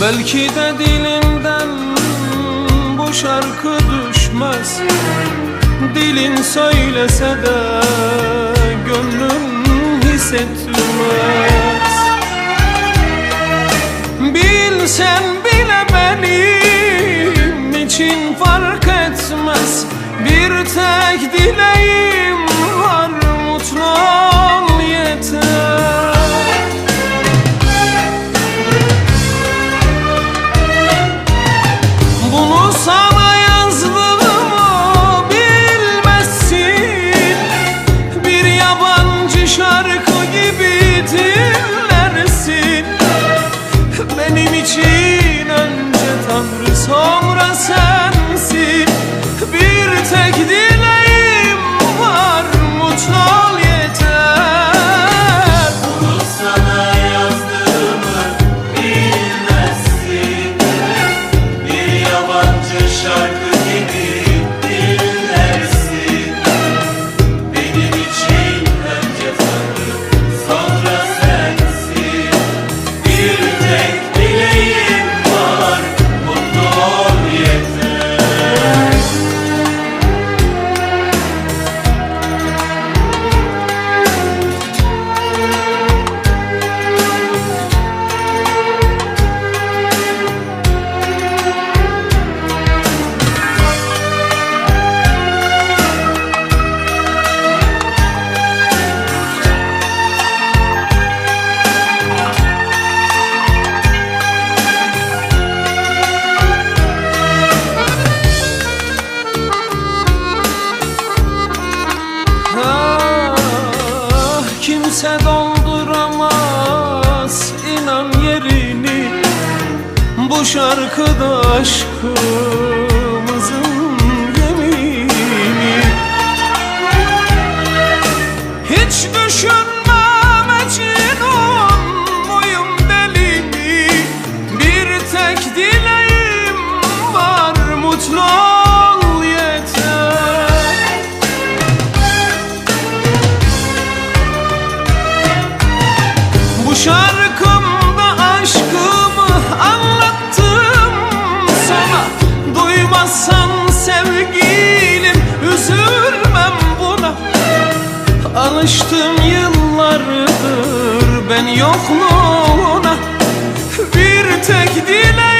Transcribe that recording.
Belki de dilinden bu şarkı düşmez. Dilin söylese de gönlüm hissetmez. Bilsen bile benim için fark etmez? Bir tek dileğim var mutlu ol yeter. benim için önce Tanrı sonra sensin. Bir tek değil bulmuş arkadaş kız alıştım yıllardır ben yokluğuna. Bir tek dilek